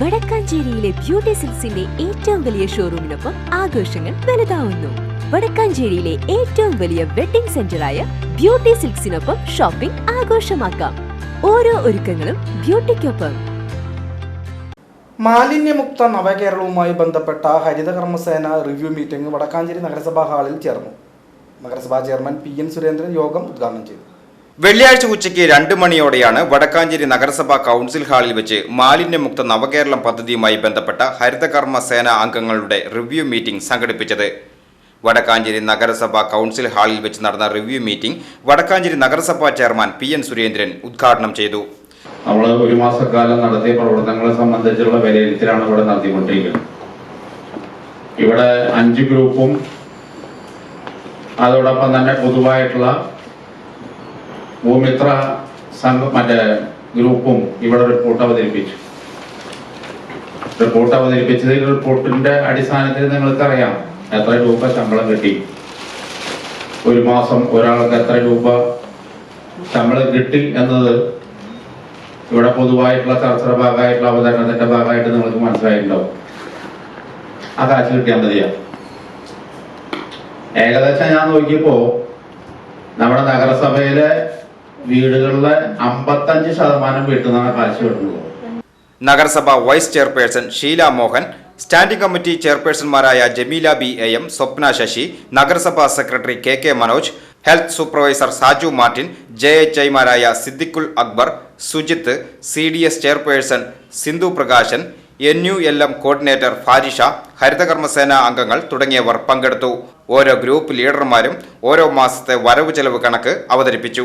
വടക്കാഞ്ചേരിയിലെ beauty സിൽസിന്റെ ഏറ്റവും വലിയ ഷോറൂമിനൊപ്പം ആഘോഷങ്ങൾ വലുതാവുന്നു. വടക്കാഞ്ചേരിയിലെ ഏറ്റവും വലിയ വെഡിംഗ് സെന്ററായ ബ്യൂട്ടി സിൽക്സിനൊപ്പം ഷോപ്പിംഗ് ആഘോഷമാക്കാം. ഓരോ ഒരുക്കങ്ങളും ബ്യൂട്ടിക്കൊപ്പം. മാലിന്യമുക്ത നവകേരളവുമായി ബന്ധപ്പെട്ട ഹരിതകർമ്മസേന റിവ്യൂ മീറ്റിംഗ് വടക്കാഞ്ചേരി നഗരസഭാ ഹാളിൽ ചേർന്നു. നഗരസഭാ ചെയർമാൻ പി എൻ സുരേന്ദ്രൻ യോഗം ഉദ്ഘാടനം ചെയ്തു. വെള്ളിയാഴ്ച ഉച്ചയ്ക്ക് രണ്ട് മണിയോടെയാണ് വടക്കാഞ്ചേരി നഗരസഭാ കൗൺസിൽ ഹാളിൽ വെച്ച് മാലിന്യമുക്ത നവകേരളം പദ്ധതിയുമായി ബന്ധപ്പെട്ട ഹരിതകർമ്മ സേന അംഗങ്ങളുടെ റിവ്യൂ മീറ്റിംഗ് സംഘടിപ്പിച്ചത്. വടക്കാഞ്ചേരി നഗരസഭാ കൗൺസിൽ ഹാളിൽ വെച്ച് നടന്ന റിവ്യൂ മീറ്റിംഗ് വടക്കാഞ്ചേരി നഗരസഭാ ചെയർമാൻ പി എൻ സുരേന്ദ്രൻ ഉദ്ഘാടനം ചെയ്തു. നമ്മൾ ഒരു മാസക്കാലം നടത്തിയ പ്രവർത്തനങ്ങളെ സംബന്ധിച്ചുള്ള വിലയിരുത്തലാണ് ഇവിടെ നടത്തിക്കൊണ്ടിരിക്കുന്നത്. ഇവിടെ അഞ്ച് ഗ്രൂപ്പും അതോടൊപ്പം തന്നെ പൊതുവായിട്ടുള്ള ഭൂമിത്ര സംഘം മറ്റേ ഗ്രൂപ്പും ഇവിടെ റിപ്പോർട്ട് അവതരിപ്പിച്ചു. റിപ്പോർട്ട് അവതരിപ്പിച്ചത് റിപ്പോർട്ടിന്റെ അടിസ്ഥാനത്തിൽ നിങ്ങൾക്കറിയാം എത്ര രൂപ ശമ്പളം കിട്ടി. ഒരു മാസം ഒരാൾക്ക് എത്ര രൂപ ശമ്പളം കിട്ടി എന്നത് ഇവിടെ പൊതുവായിട്ടുള്ള ചർച്ചയുടെ ഭാഗമായിട്ടുള്ള അവതരണത്തിന്റെ ഭാഗമായിട്ട് നിങ്ങൾക്ക് മനസ്സിലായിട്ടുണ്ടാവും. ആ കാശ് കിട്ടിയാൽ മതിയാ. ഏകദേശം ഞാൻ നോക്കിയപ്പോ നമ്മുടെ നഗരസഭയിലെ വീടുകളിലെ അമ്പത്തഞ്ച് ശതമാനം വീട്ടിൽ നിന്നാണ് കാശ് വരുന്നത് നഗരസഭ vice chairperson Sheela Mohan standing committee ചെയർപേഴ്സൺമാരായ Jameela B A M Swapna Sasi നഗരസഭാ secretary K K Manoj health supervisor Saju Martin J H ഐമാരായ Siddiqul Akbar Sujith C D S chairperson Sindhu Prakashan N U L M coordinator Farisha ഹരിതകർമ്മസേന അംഗങ്ങൾ തുടങ്ങിയവർ പങ്കെടുത്തു. ഓരോ group ലീഡർമാരും ഓരോ മാസത്തെ വരവ് ചെലവ് കണക്ക് അവതരിപ്പിച്ചു.